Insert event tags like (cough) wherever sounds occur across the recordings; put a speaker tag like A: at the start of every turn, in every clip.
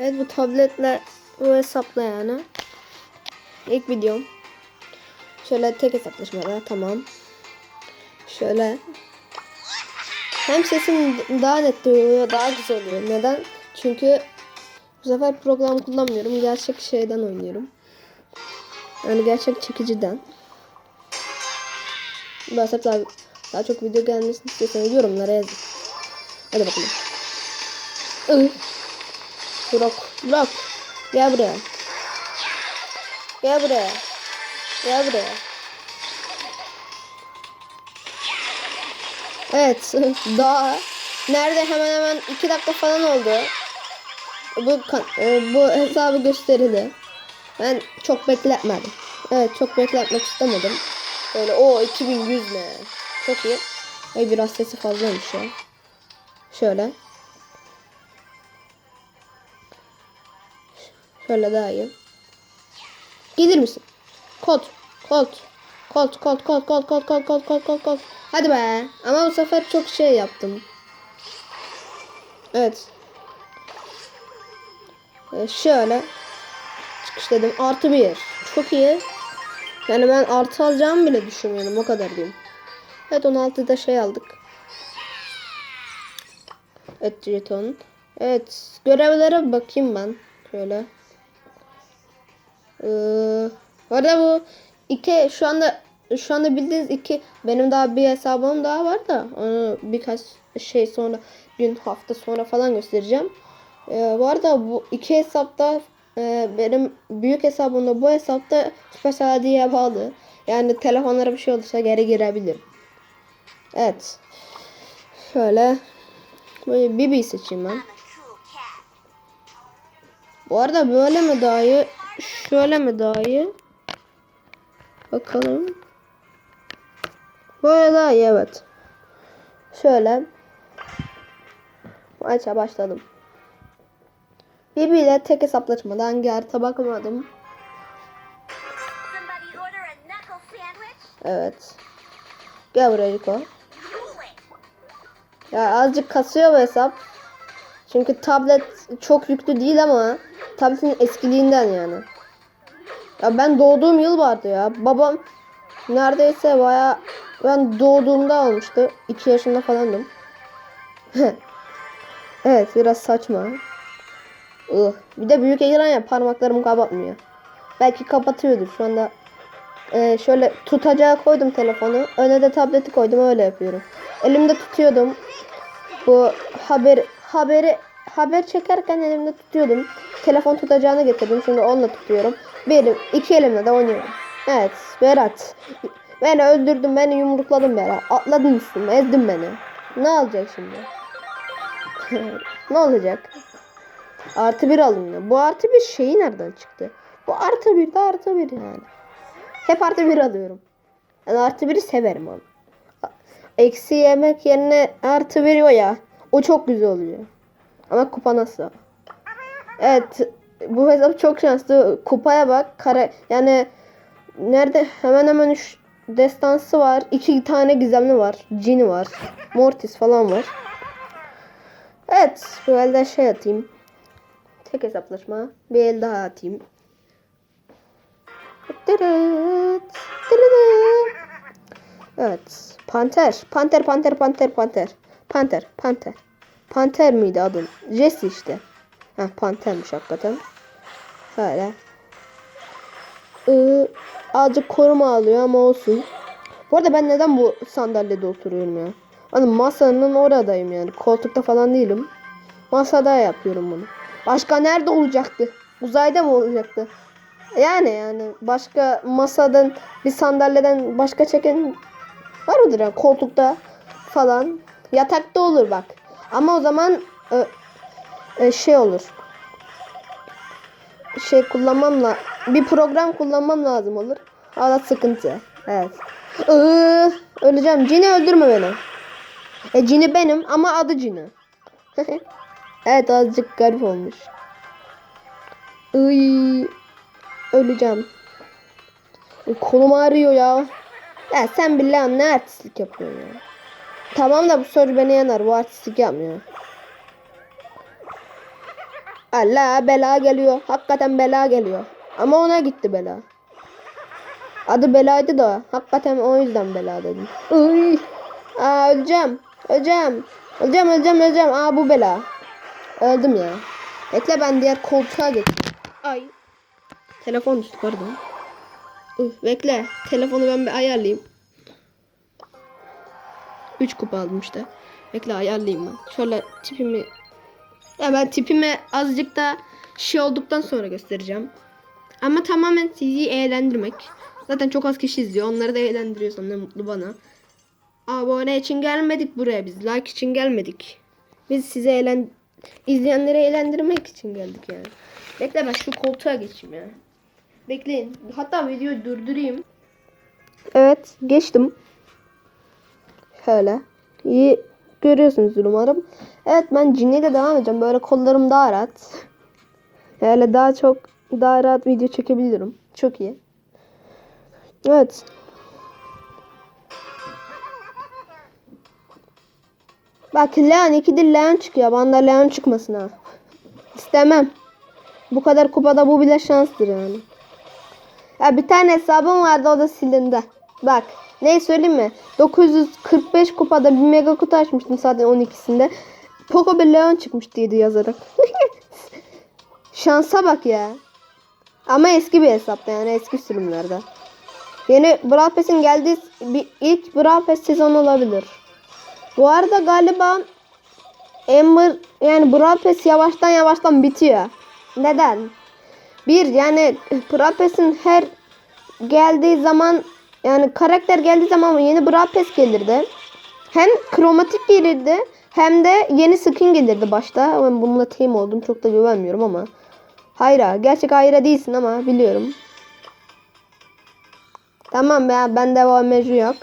A: Evet bu tabletle bu hesapla yani. İlk videom. Şöyle tek hesaplaşmada tamam. Şöyle. Hem sesim daha net duyuluyor, daha güzel oluyor. Neden? Çünkü bu sefer program kullanmıyorum. Gerçek şeyden oynuyorum. Yani gerçek çekiciden. Bu hesap daha, daha çok video gelmesini istiyorsanız yorumlara yazın. Hadi bakalım. Ih. Bırak. Bırak. Gel buraya. Gel buraya. Gel buraya. Evet. (laughs) Daha nerede hemen hemen 2 dakika falan oldu. Bu e, bu hesabı gösterildi. Ben çok bekletmedim. Evet çok bekletmek istemedim. Böyle o 2100 ne? Çok iyi. Ay biraz sesi fazlaymış ya. Şöyle. Şöyle daha iyi. Gelir misin? Kod. Kod. Kod kod kod kod kod kod kod kod kod kod. Hadi be. Ama bu sefer çok şey yaptım. Evet. Ee, şöyle. Çıkış dedim. Artı bir. Çok iyi. Yani ben artı alacağımı bile düşünmüyorum. O kadar diyeyim. Evet 16'da şey aldık. Evet jeton. Evet. Görevlere bakayım ben. Şöyle. Ee, arada bu iki şu anda şu anda bildiğiniz iki benim daha bir hesabım daha var da onu birkaç şey sonra gün hafta sonra falan göstereceğim. Ee, bu arada bu iki hesapta e, benim büyük hesabımda bu hesapta Supercell diye bağlı. Yani telefonlara bir şey olursa geri girebilirim. Evet. Şöyle böyle Bibi seçeyim ben. Bu arada böyle mi daha iyi? Şöyle mi daha iyi? Bakalım. Böyle daha iyi evet. Şöyle. Maça başladım. Bibi ile tek hesaplaşmada hangi harita bakmadım. Evet. Gel buraya Rico. Ya azıcık kasıyor bu hesap. Çünkü tablet çok yüklü değil ama tabletin eskiliğinden yani. Ya ben doğduğum yıl vardı ya. Babam neredeyse baya ben doğduğumda almıştı. 2 yaşında falandım. (laughs) evet biraz saçma. Ih. Bir de büyük ekran ya parmaklarım kapatmıyor. Belki kapatıyordur şu anda. Ee, şöyle tutacağı koydum telefonu. Öne de tableti koydum öyle yapıyorum. Elimde tutuyordum. Bu haber haberi haber çekerken elimde tutuyordum. Telefon tutacağını getirdim. Şimdi onunla tutuyorum. Bir elim, iki elimle de oynuyorum. Evet Berat. Beni öldürdün, beni yumrukladın Berat. Atladın üstüme, ezdin beni. Ne olacak şimdi? (laughs) ne olacak? Artı bir alınıyor. Bu artı bir şeyi nereden çıktı? Bu artı bir de artı bir yani. Hep artı bir alıyorum. Yani artı biri severim onu. Eksi yemek yerine artı veriyor ya. O çok güzel oluyor. Ama kupa nasıl? Evet. Bu hesap çok şanslı. Kupaya bak. Kare yani nerede hemen hemen 3 destansı var. 2 tane gizemli var. Cini var. Mortis falan var. Evet. Bu elde şey atayım. Tek hesaplaşma. Bir el daha atayım. Evet. Panter. Panter, panter, panter, panter. Panter, panter. Panter miydi adın? Jesse işte. Ha, pantermiş hakikaten. Şöyle. Ee, azıcık koruma alıyor ama olsun. Bu arada ben neden bu sandalyede oturuyorum ya? Hani masanın oradayım yani. Koltukta falan değilim. Masada yapıyorum bunu. Başka nerede olacaktı? Uzayda mı olacaktı? Yani yani başka masadan bir sandalyeden başka çeken var mıdır ya koltukta falan yatakta olur bak. Ama o zaman e, e, şey olur. Şey kullanmamla bir program kullanmam lazım olur. Hala sıkıntı. Evet. Iı, öleceğim. Cini öldürme beni. E, Cini benim ama adı Cini. (laughs) Evet azıcık garip olmuş. Iy, öleceğim. Kolum ağrıyor ya. Ya sen billahi ne artistlik yapıyorsun ya. Tamam da bu soru beni yener. Bu artistlik yapmıyor. Allah bela geliyor. Hakikaten bela geliyor. Ama ona gitti bela. Adı belaydı da hakikaten o yüzden bela dedim. Uy. Aa öleceğim. Öleceğim. Öleceğim öleceğim öleceğim. Aa bu bela. Öldüm ya. Bekle ben diğer koltuğa geçeyim. Ay. Telefon düştü pardon. Uy, bekle. Telefonu ben bir ayarlayayım. 3 kupa aldım işte. Bekle ayarlayayım ben. Şöyle tipimi ya ben tipime azıcık da şey olduktan sonra göstereceğim. Ama tamamen sizi eğlendirmek. Zaten çok az kişi izliyor. Onları da eğlendiriyorsam ne mutlu bana. Abone için gelmedik buraya biz. Like için gelmedik. Biz size eğlen izleyenleri eğlendirmek için geldik yani. Bekle ben şu koltuğa geçeyim ya. Bekleyin. Hatta videoyu durdurayım. Evet geçtim. Şöyle. İyi görüyorsunuzdur umarım. Evet ben cinneyle devam edeceğim. Böyle kollarım daha rahat. Öyle daha çok daha rahat video çekebilirim. Çok iyi. Evet. Bak Leon ikidir Leon çıkıyor. Bana da çıkmasın ha. İstemem. Bu kadar kupada bu bile şanstır yani. Ya bir tane hesabım vardı o da silindi. Bak ne söyleyeyim mi? 945 kupada bir mega kutu açmıştım zaten 12'sinde. Poco bir Leon çıkmış diye yazarak. (laughs) Şansa bak ya. Ama eski bir hesapta yani eski sürümlerde. Yeni Brawl Pass'in geldiği bir ilk Brawl Pass sezonu olabilir. Bu arada galiba Ember yani Brawl Pass yavaştan yavaştan bitiyor. Neden? Bir yani Brawl Pass'in her geldiği zaman yani karakter geldiği zaman yeni Brawl gelirdi. Hem kromatik gelirdi hem de yeni skin gelirdi başta. Ben bununla team oldum çok da güvenmiyorum ama. Hayra. Gerçek hayra değilsin ama biliyorum. Tamam ya ben devam mecbur yok.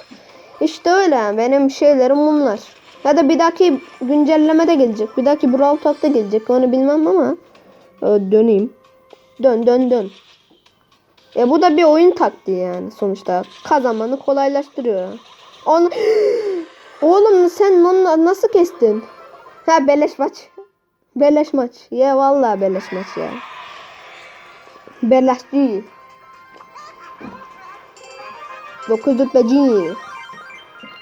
A: İşte öyle benim şeylerim bunlar. Ya da bir dahaki güncelleme de gelecek. Bir dahaki Brawl Talk'ta gelecek. Onu bilmem ama. Ee, döneyim. Dön dön dön. E bu da bir oyun taktiği yani sonuçta. Kazanmanı kolaylaştırıyor. On... (gasps) Oğlum sen onu nasıl kestin? Ha beleş maç. Beleş maç. Ya vallahi beleş maç ya. Beleş değil. 9 beci.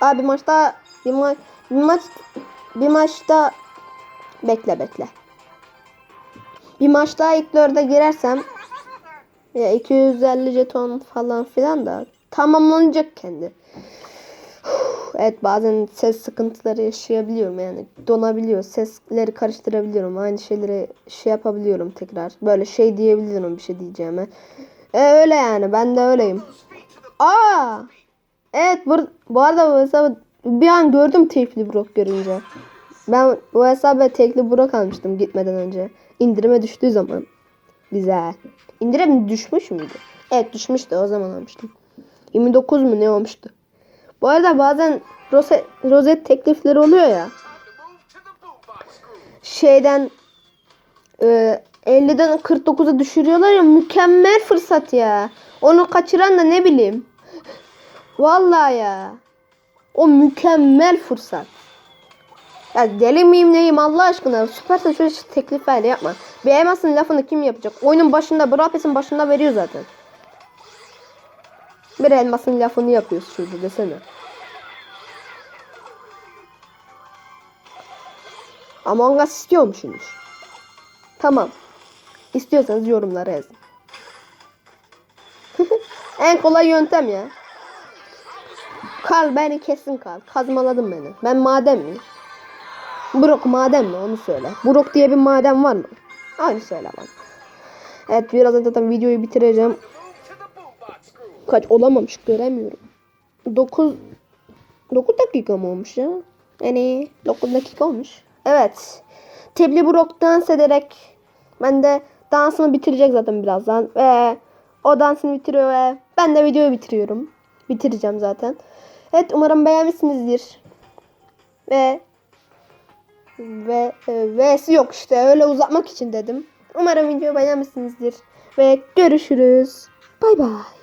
A: Abi maçta bir maç bir maç bir maçta bekle bekle. Bir maçta ilk dörde girersem ya 250 jeton falan filan da tamamlanacak kendi. Evet bazen ses sıkıntıları yaşayabiliyorum yani. Donabiliyor sesleri karıştırabiliyorum aynı şeyleri şey yapabiliyorum tekrar. Böyle şey diyebilirim bir şey diyeceğime. E, öyle yani ben de öyleyim. Aa! Evet bu, bu arada bu hesabı bir an gördüm tekli brok görünce. Ben bu hesabı tekli brok almıştım gitmeden önce. İndirime düştüğü zaman güzel indirim düşmüş müydü evet düşmüştü o zaman almıştım 29 mu ne olmuştu bu arada bazen rozet, rozet teklifleri oluyor ya. Şeyden e, 50'den 49'a düşürüyorlar ya mükemmel fırsat ya. Onu kaçıran da ne bileyim. Vallahi ya. O mükemmel fırsat. Ya deli miyim neyim Allah aşkına. Süperse şöyle teklif ver yapma. Elmasın lafını kim yapacak? Oyunun başında Brawl Pass'in başında veriyor zaten. Bir elmasın lafını yapıyorsun şurada desene. Among Us istiyor musunuz? Tamam. İstiyorsanız yorumlara yazın. (laughs) en kolay yöntem ya. Kal beni kesin kal. Kazmaladın beni. Ben maden miyim? Brok maden mi? Onu söyle. Brok diye bir maden var mı? Aynı söyle bana. Evet birazdan zaten videoyu bitireceğim. Kaç olamamış göremiyorum. 9 9 dakika mı olmuş ya? Yani 9 dakika olmuş. Evet. Tebli Brok dans ederek ben de dansını bitirecek zaten birazdan. Ve o dansını bitiriyor ve ben de videoyu bitiriyorum. Bitireceğim zaten. Evet umarım beğenmişsinizdir. Ve ve e, V'si yok işte öyle uzatmak için dedim. Umarım videoyu beğenmişsinizdir. Ve görüşürüz. Bay bay.